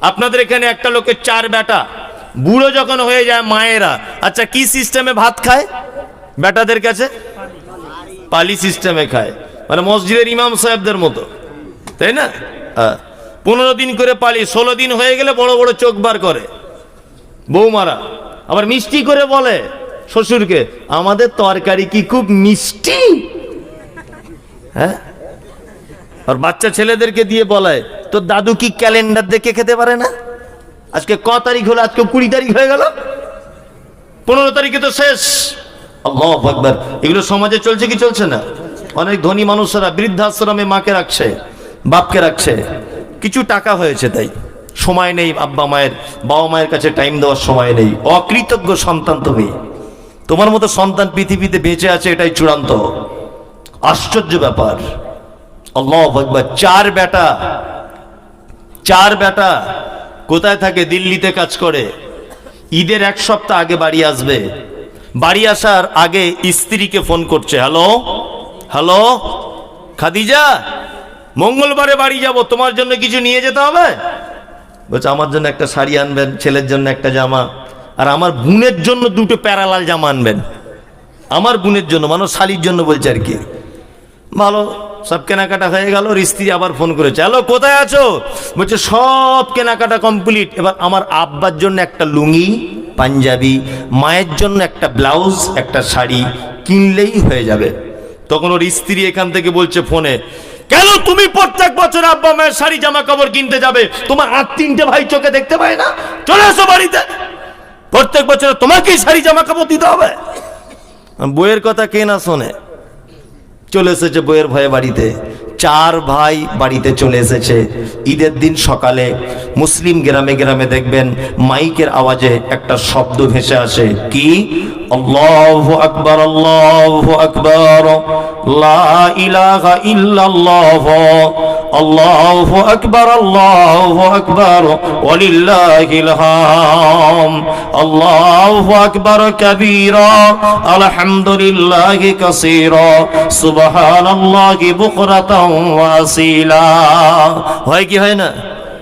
আপনাদের এখানে একটা লোকের চার বেটা। বুড়ো যখন হয়ে যায় মায়েরা আচ্ছা কি সিস্টেমে ভাত খায় বেটাদের কাছে? পালি সিস্টেমে খায়। মানে মসজিদের ইমাম সাহেবদের মতো। তাই না? হ্যাঁ। পনেরো দিন করে পালি, ষোলো দিন হয়ে গেলে বড় বড় চোখ বার করে। বৌমারা। আবার মিষ্টি করে বলে শ্বশুরকে, আমাদের তরকারি কি খুব মিষ্টি? হ্যাঁ? আর বাচ্চা ছেলেদেরকে দিয়ে বলায় তোর দাদু কি ক্যালেন্ডার দেখে খেতে পারে না? আজকে ক তারিখ হলো? আজকে কুড়ি তারিখ হয়ে গেল। পনেরো তারিখে তো শেষ। আকবার। এগুলো সমাজে চলছে কি চলছে না? অনেক ধনী মানুষেরা বৃদ্ধাশ্রমে মাকে রাখছে, বাপকে রাখছে। কিছু টাকা হয়েছে তাই। সময় নেই আব্বা মায়ের, বাবা মায়ের কাছে টাইম দেওয়ার সময় নেই। অকৃতজ্ঞ সন্তান তুমি। তোমার মতো সন্তান পৃথিবীতে বেঁচে আছে এটাই চূড়ান্ত। আশ্চর্য ব্যাপার। আল্লাহ চার বেটা চার বেটা কোথায় থাকে? দিল্লিতে কাজ করে। ঈদের এক সপ্তাহ আগে বাড়ি আসবে। বাড়ি আসার আগে স্ত্রীকে ফোন করছে, হ্যালো? হ্যালো? খাদিজা? মঙ্গলবারে বাড়ি যাব, তোমার জন্য কিছু নিয়ে যেতে হবে? বলছে, আমার জন্য একটা শাড়ি আনবেন, ছেলের জন্য একটা জামা, আর আমার বোনের জন্য দুটো প্যারালাল জামা আনবেন। আমার বোনের জন্য মানে শালির জন্য বলছে আর কি। ভালো সব কেনাকাটা হয়ে গেল ওর স্ত্রী আবার ফোন করেছে। হ্যালো, কোথায় আছো? বলছে, সব কেনাকাটা কমপ্লিট। এবার আমার আব্বার জন্য একটা লুঙ্গি, পাঞ্জাবি, মায়ের জন্য একটা ব্লাউজ, একটা শাড়ি কিনলেই হয়ে যাবে। তখন ওর স্ত্রী এখান থেকে বলছে ফোনে, কেন তুমি প্রত্যেক বছর আব্বা মায়ের শাড়ি জামা কাপড় কিনতে যাবে? তোমার আর তিনটে ভাই চোখে দেখতে পায় না। চলে এসো বাড়িতে। প্রত্যেক বছর তোমাকেই শাড়ি জামা কাপড় দিতে হবে। বইয়ের কথা কে না শোনে। চলে এসেছে বইয়ের ভয়ে বাড়িতে। চার ভাই বাড়িতে চলে এসেছে। ঈদের দিন সকালে মুসলিম গ্রামে গ্রামে দেখবেন মাইকের আওয়াজে একটা শব্দ ভেসে আসে। কি? আল্লাহ আকবর আল্লাহ আকবর। ইল্লাল্লাহ। আল্লাহ আকবর আল্লাহ আকবর ওয়ালিল্লাহিল হাম আল্লাহ আকবর কবীরা আলহামদুলিল্লাহি কাসীরা সুবহানাল্লাহি বুকরাতাও ওয়াসিলা হয় কি হয় না?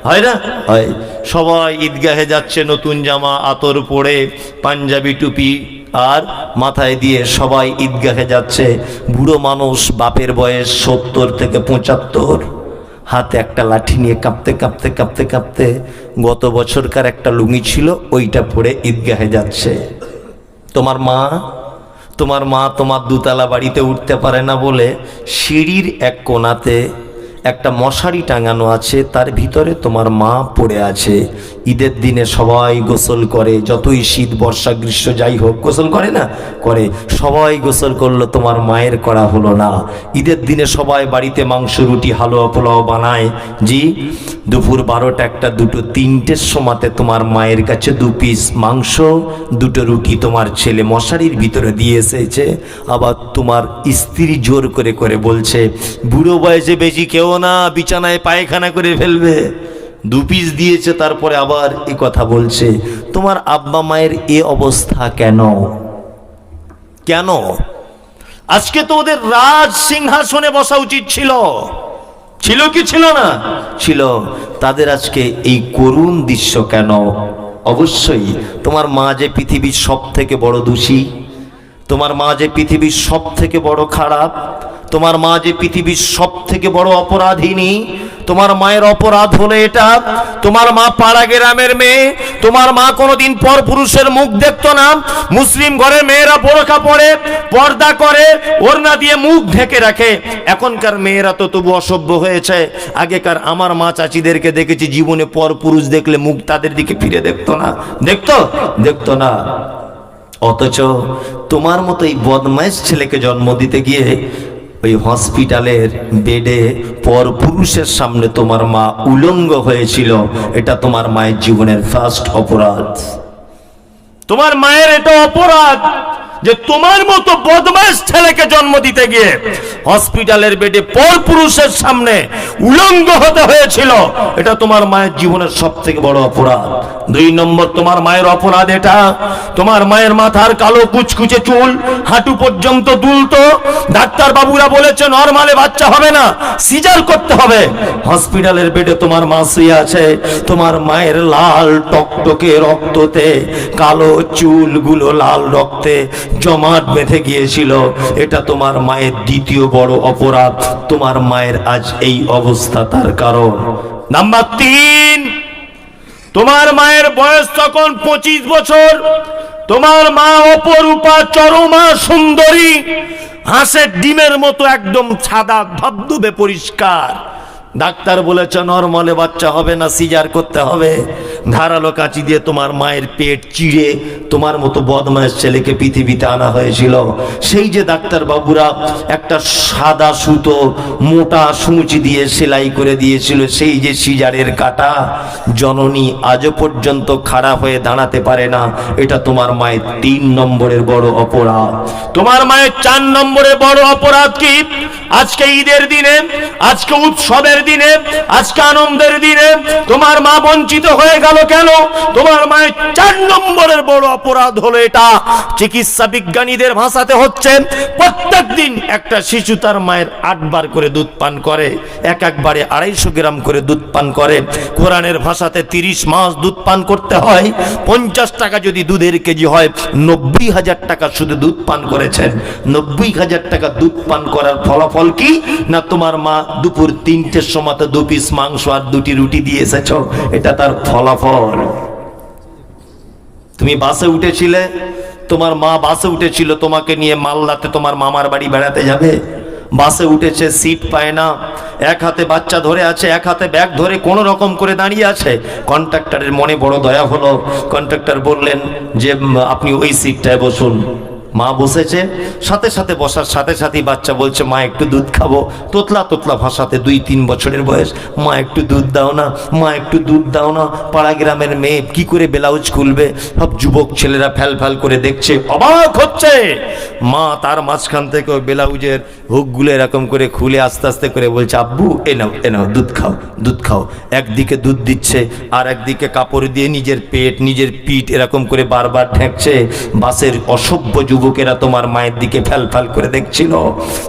হয় না? হয়। সবাই ঈদগাহে যাচ্ছে নতুন জামা আতর পরে পাঞ্জাবি টুপি আর মাথায় দিয়ে সবাই ঈদগাহে যাচ্ছে। বুড়ো মানুষ বাপের বয়স সত্তর থেকে পঁচাত্তর। হাতে একটা লাঠি নিয়ে কাঁপতে কাঁপতে কাঁপতে কাঁপতে গত বছরকার একটা লুঙ্গি ছিল, ওইটা পরে ঈদগাহে যাচ্ছে। তোমার মা তোমার মা তোমার দুতলা বাড়িতে উঠতে পারে না বলে সিঁড়ির এক কোনাতে একটা মশারি টাঙানো আছে, তার ভিতরে তোমার মা পড়ে আছে। ঈদের দিনে সবাই গোসল করে, যতই শীত, বর্ষা, গ্রীষ্ম যাই হোক, গোসল করে না? করে। সবাই গোসল করল, তোমার মায়ের করা হলো না। ঈদের দিনে সবাই বাড়িতে মাংস, রুটি, হালুয়া, পোলাও বানায়। জি, দুপুর বারোটা একটা, দুটো তিনটের সময়তে তোমার মায়ের কাছে দু পিস মাংস, দুটো রুটি তোমার ছেলে মশারির ভিতরে দিয়ে এসেছে। আবার তোমার স্ত্রী জোর করে করে বলছে, বুড়ো বয়সে বেশি কেউ না, বিছানায় পায়খানা করে ফেলবে। দু পিস দিয়েছে, তারপরে আবার এ কথা বলছে, তোমার আব্বা মায়ের এ অবস্থা কেন? কেন? আজকে তো ওদের রাজ সিংহাসনে বসা উচিত ছিল। ছিল কি ছিল না? ছিল। তাদের আজকে এই করুণ দৃশ্য কেন? অবশ্যই তোমার মা যে পৃথিবীর সব থেকে বড় দোষী, তোমার মা যে পৃথিবীর সব থেকে বড় খারাপ তোমার মা যে পৃথিবীর সব থেকে বড় অপরাধিনী, তোমার মায়ের অপরাধ হলো এটা, তোমার মা পাড়া গ্রামের মেয়ে, তোমার মা কোনোদিন পর পুরুষের মুখ দেখতো না, মুসলিম ঘরের মেয়েরা বোরখা পরে, পর্দা করে, ওড়না দিয়ে মুখ ঢেকে রাখে। এখনকার মেয়েরা তো তবু অসভ্য হয়েছে। আগেকার আমার মা চাচিদেরকে দেখেছি, জীবনে পর পুরুষ দেখলে মুখ তাদের দিকে ফিরে দেখতো না। দেখতো? দেখতো না। অথচ তোমার মতো এই বদমাইশ ছেলেকে জন্ম দিতে গিয়ে ওই হসপিটালের বেডে পর পুরুষের সামনে তোমার মা উলঙ্গ হয়েছিল। এটা তোমার মায়ের জীবনের ফার্স্ট অপরাধ। তোমার মায়ের এটা অপরাধ। যে তোমার মতো বদমাস ছেলেকে জন্ম দিতে গিয়ে হসপিটালের বেডে পর পুরুষের সামনে উলঙ্গ হতে হয়েছিল, এটা তোমার মায়ের জীবনের সব থেকে বড় অপরাধ। দুই নম্বর, তোমার মায়ের অপরাধ এটা। তোমার মায়ের মাথার কালো কুচকুচে চুল, হাঁটু পর্যন্ত দুলতো। ডাক্তার বাবুরা বলেছে, নরমালে বাচ্চা হবে না, সিজার করতে হবে। হসপিটালের বেডে তোমার মা শুয়ে আছে। তোমার মায়ের লাল টকটকে রক্ততে, কালো চুলগুলো লাল রক্তে জমাট বেঁধে গিয়েছিল। এটা তোমার মায়ের দ্বিতীয় বড় অপরাধ। তোমার মায়ের আজ এই অবস্থা তার কারণ। নাম্বার তিন, তোমার মায়ের বয়স তখন পঁচিশ বছর। তোমার মা অপরূপা চরমা সুন্দরী। হাঁসের ডিমের মতো একদম সাদা ধবধবে পরিষ্কার। ডাক্তার বলেছে, নরমলে বাচ্চা হবে না, সিজার করতে হবে। ধারালো কাঁচি দিয়ে তোমার মায়ের পেট চিড়ে তোমার মতো বদমাস ছেলেকে পৃথিবীতে আনা হয়েছিল। সেই যে ডাক্তার বাবুরা একটা সাদা সুতো, মোটা সূচ দিয়ে সেলাই করে দিয়েছিল, সেই যে সিজারের কাটা, জননী আজও পর্যন্ত খারাপ হয়ে দাঁড়াতে পারে না। এটা তোমার মায়ের তিন নম্বরের বড় অপরাধ। তোমার মায়ের চার নম্বরের বড় অপরাধ কি? আজকে ঈদের দিনে, আজকে উৎসবের দিনে, আজকে আনন্দের দিনে তোমার মা বঞ্চিত হয়ে গেল কেন? তোমার মায়ের চার নম্বরের বড় অপরাধ হলো এটা। চিকিৎসা বিজ্ঞানীদের ভাষাতে হচ্ছে, প্রত্যেক দিন একটা শিশু তার মায়ের আটবার করে দুধ পান করে, এক একবারে আড়াইশো গ্রাম করে দুধ পান করে। কোরআনের ভাষাতে তিরিশ মাস দুধ পান করতে হয়, পঞ্চাশ টাকা যদি দুধের কেজি হয়, নব্বই হাজার টাকা শুধু দুধ পান করেছেন। নব্বই হাজার টাকা দুধ পান করার ফলাফল কি? না তোমার মা দুপুর তিনটের সময় তো দু পিস মাংস আর দুটি রুটি দিয়ে এসেছ, এটা তার ফলাফল তুমি বাসে উঠেছিলে, তোমার মা বাসে উঠেছিল, তোমাকে নিয়ে মালদাতে তোমার মামার বাড়ি বেড়াতে যাবে। বাসে উঠেছে, সিট পায় না। এক হাতে বাচ্চা ধরে আছে, এক হাতে ব্যাগ ধরে কোনো রকম করে দাঁড়িয়ে আছে। কন্ট্রাক্টরের মনে বড় দয়া হলো। কন্ট্রাক্টর বললেন যে আপনি ওই সিটটায় বসুন। মা বসেছে, সাথে সাথে বসার সাথে সাথেই বাচ্চা বলছে, মা, একটু দুধ খাব। তোতলা তোতলা ভাষাতে দুই তিন বছরের বয়স, মা, একটু দুধ দাও না, মা, একটু দুধ দাও না। পাড়া গ্রামের মেয়ে কি করে ব্লাউজ খুলবে? সব যুবক ছেলেরা ফ্যাল ফ্যাল করে দেখছে, অবাক হচ্ছে। মা তার মাঝখান থেকে ব্লাউজের হুকগুলো এরকম করে খুলে আস্তে আস্তে করে বলছে, আব্বু, এ নাও এ নাও, দুধ খাও দুধ খাও। একদিকে দুধ দিচ্ছে, আর একদিকে কাপড় দিয়ে নিজের পেট, নিজের পিঠ এরকম করে বারবার ঠেকছে বাসের অসভ্য যুবকেরা তোমার মায়ের দিকে ফ্যাল ফ্যাল করে দেখছিল।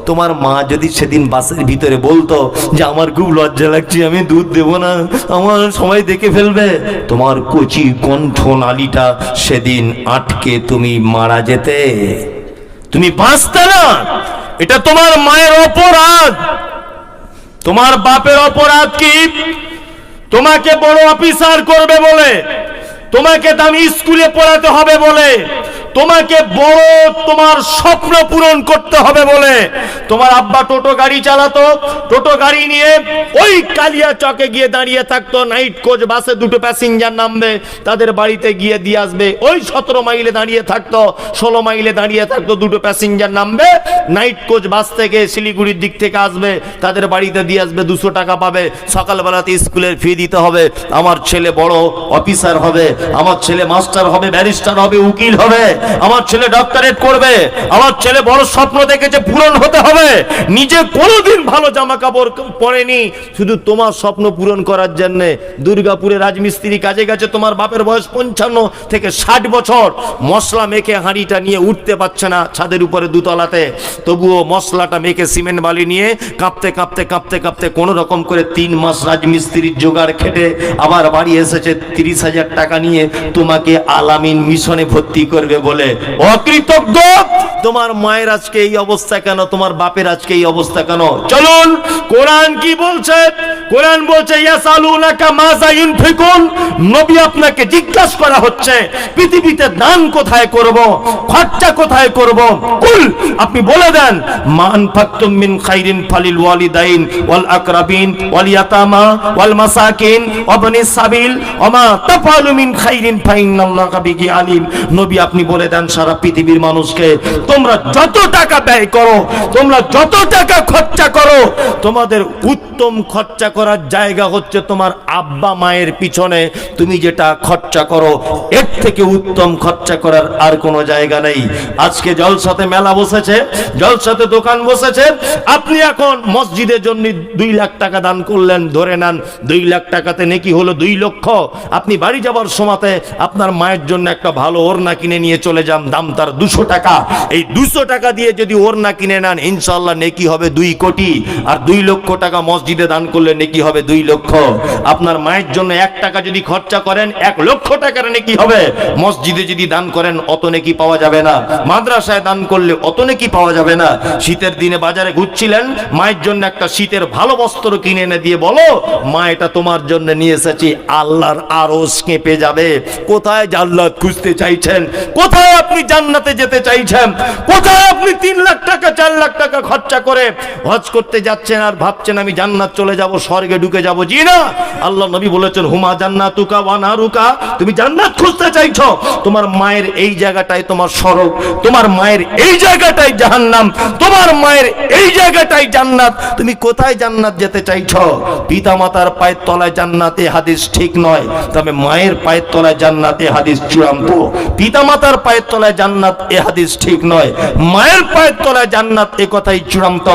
তোমার মা যদি সেদিন বাসের ভিতরে বলতো যে, আমার খুব লজ্জা লাগছে, আমি দুধ দেবো না, আমার সময় দেখে ফেলবে। তোমার কচি কণ্ঠ নালীটা সেদিন আটকে তুমি মারা যেতে। তুমি বাঁচতে না। এটা তোমার মায়ের অপরাধ। তোমার বাপের অপরাধ কি? তোমাকে বড় অফিসার করবে বলে, তোমাকে দামি স্কুলে পড়াতে হবে বলে তোমাকে বড় তোমার স্বপ্ন পূরণ করতে হবে বলে। তোমার আব্বা টোটো গাড়ি চালাতো, টোটো গাড়ি নিয়ে ওই কালিয়া চকে গিয়ে দাঁড়িয়ে থাকতো নাইট কোচ বাসে দুটো প্যাসেঞ্জার নামবে, তাদের বাড়িতে গিয়ে দিয়ে আসবে। ওই সতেরো মাইলে দাঁড়িয়ে থাকতো, ষোলো মাইলে দাঁড়িয়ে থাকতো, দুটো প্যাসেঞ্জার নামবে নাইট কোচ বাস থেকে শিলিগুড়ির দিক থেকে আসবে, তাদের বাড়িতে দিয়ে আসবে, দুশো টাকা পাবে। সকালবেলাতে স্কুলের ফি দিতে হবে, আমার ছেলে বড় অফিসার হবে, আমার ছেলে মাস্টার হবে ব্যারিস্টার হবে, উকিল হবে। আমার ছেলে ডক্টরেট করবে, আমার ছেলে বড় স্বপ্ন দেখেছে পূরণ হতে হবে। নিজে কোনোদিন ভালো জামা কাপড় পরেনি, শুধু তোমার স্বপ্ন পূরণ করার জন্য। দুর্গাপুরে রাজমিস্ত্রি কাজে গেছে, তোমার বাপের বয়স পঞ্চান্ন থেকে ষাট বছর। মশলা মেখে হাঁড়িটা নিয়ে উঠতে পারছে না ছাদের উপরে দুতলাতে। তবুও মশলাটা মেখে সিমেন্ট বালি নিয়ে কাঁপতে কাঁপতে কাঁপতে কাঁপতে কোনো রকম করে তিন মাস রাজমিস্ত্রির জোগাড় খেটে আবার বাড়ি এসেছে। তিরিশ হাজার টাকা নিয়ে তোমাকে আলামিন মিশনে ভর্তি করবে বলে, অকৃতজ্ঞ? তোমার মায়ের আজকে এই অবস্থা কেন? তোমার বাপের আজকে এই অবস্থা কেন? চলুন, কোরআন কি বলছে? কোরআন বলছে, ইয়াসালুনাকা মাজা ইউনফিকুন নবী আপনাকে জিজ্ঞাসা করা হচ্ছে, পৃথিবীতে দান কোথায় করব? খরচা কোথায় করব? কুল, আপনি বলে দেন মান ফাকতুম মিন খাইরিন ফালিল ওয়ালিদাইন ওয়াল আকরাবিন ওয়াল ইয়াতামা ওয়াল মাসাকিন ওয়াবনিস সাবিল ওমা তাফালু মিন খাইরিন ফাইনাল্লাহা বিহি আলিম। নবী আপনি বলে দেন সারা পৃথিবীর মানুষকে, তোমরা যত টাকা ব্যয় করো, তোমরা যত টাকা খরচা করো, তোমাদের উত্তম খরচা করার জায়গা হচ্ছে তোমার আব্বা মায়ের পিছনে। তুমি যেটা খরচা করো, এর থেকে উত্তম খরচা করার আর কোনো জায়গা নেই। আজকে জলসাতে মেলা বসেছে, জলসাতে দোকান বসেছে। আপনি এখন মসজিদের জন্য দুই লাখ টাকা দান করলেন, ধরে নেন দুই লাখ টাকাতে নেকি হলো দুই লক্ষ। আপনি বাড়ি যাবার সময়তে আপনার মায়ের জন্য একটা ভালো ওড়না কিনে নিয়ে চলে যান দাম তার দুশো টাকা। এই দুশো টাকা দিয়ে যদি ওড়না কিনে নেন ইনশাল্লাহ নেকি হবে দুই কোটি। আর দুই লক্ষ টাকা মসজিদে দান করলে নেকি হবে দুই লক্ষ। আপনার মায়ের জন্য এক টাকা যদি খরচা করেন, এক লক্ষ টাকার নেকি হবে। মসজিদে যদি দান করেন, অত নেকি পাওয়া যাবে না। মাদ্রাসায় দান করলে অত নেকি পাওয়া যাবে না। শীতের দিনে বাজারে ঘুরছিলেন, মায়ের জন্য একটা শীতের ভালো বস্ত্র কিনে এনে দিয়ে বলো, মা, এটা তোমার জন্য নিয়ে এসেছি, আল্লাহর আরস কেঁপে যাবে। কোথায় জান্নাত খুঁজতে চাইছেন? কোথায় আপনি জান্নাতে যেতে চাইছেন? কোথায় আপনি তিন লাখ টাকা, চার লাখ টাকা খরচা করে হজ করতে যাচ্ছেন আর ভাবছেন আমি জান্নাত চলে যাব, স্বর্গে ঢুকে যাব? জি না। আল্লাহ নবী বলেছেন, হুমা জান্নাতুকা ওয়া নারুকা। তুমি জান্নাত খুঁজতে চাইছো? তোমার মায়ের এই জায়গাটাই তোমার সড়ক তোমার মায়ের এই জায়গাটাই জাহান্নাম, তোমার মায়ের এই জায়গাটাই জান্নাত। তুমি কোথায় জান্নাত যেতে চাইছো? পিতা মাতার পায়ের তলায় জান্নাতে হাদিস ঠিক নয়, তবে মায়ের পায়ের তলায় জান্নাতে হাদিস চূড়ান্ত। পিতা মাতার পায়ের তলায় জান্নাত, এ হাদিস ঠিক নয়। মায়ের পায়ের তলায় জান্নাত, এ কথাই চূড়ান্ত।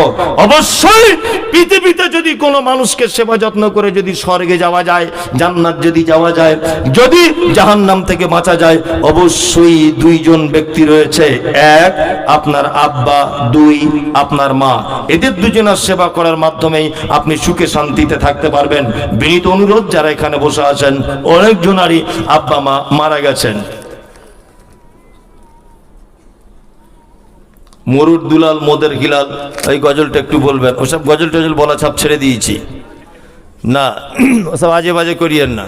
অবশ্যই পৃথিবীতে যদি কোনো মানুষকে সেবা যত্ন করে যদি স্বর্গে যাওয়া যায়, জান্নাত যদি যাওয়া যায়, যদি জাহান্নাম থেকে বাঁচা যায়, অবশ্যই দুইজন ব্যক্তি রয়েছে। এক, আপনার আব্বা, দুই, আপনার মা। এদের দুজনের সেবা করার মাধ্যমেই আপনি সুখে শান্তিতে থাকতে পারবেন। বিনীত অনুরোধ, যারা এখানে বসে আছেন অনেকজনারই আব্বা, মা মারা গেছেন। মরুর দুলাল, মোদের গিলাল ওই গজলটা একটু বলবেন। ওসব গজল টজল বলা ছাপ ছেড়ে দিয়েছি। না, ওসব আজে বাজে করিয়েন না।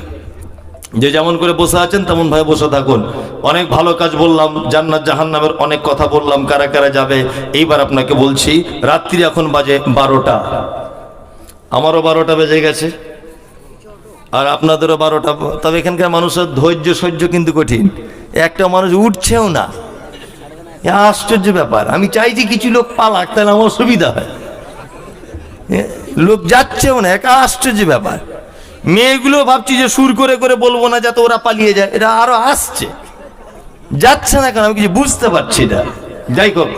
যে যেমন করে বসে আছেন, তেমন ভাবে বসে থাকুন। অনেক ভালো কাজ বললাম, জান্নাত জাহান্নামের অনেক কথা বললাম, কারা কারা যাবে, এইবার আপনাকে বলছি, রাত্রি এখন বাজে বারোটা। আমারও বারোটা বেজে গেছে। আর আপনাদেরও বারোটা, তবে এখানকার মানুষের ধৈর্য সহ্য কিন্তু কঠিন। একটা মানুষ উঠছেও না। আশ্চর্য ব্যাপার, আমি চাই যে কিছু লোক পালাক, তাহলে আমার সুবিধা হয়। লোক যাচ্ছেও না, একা আশ্চর্য ব্যাপার। মেয়েগুলো ভাবছি যে সুর করে করে বলব না, যাতে ওরা পালিয়ে যায়, এটা আরও আসছে। যাচ্ছে না কেন, আমি কিছু বুঝতে পারছি না। যাই হোক।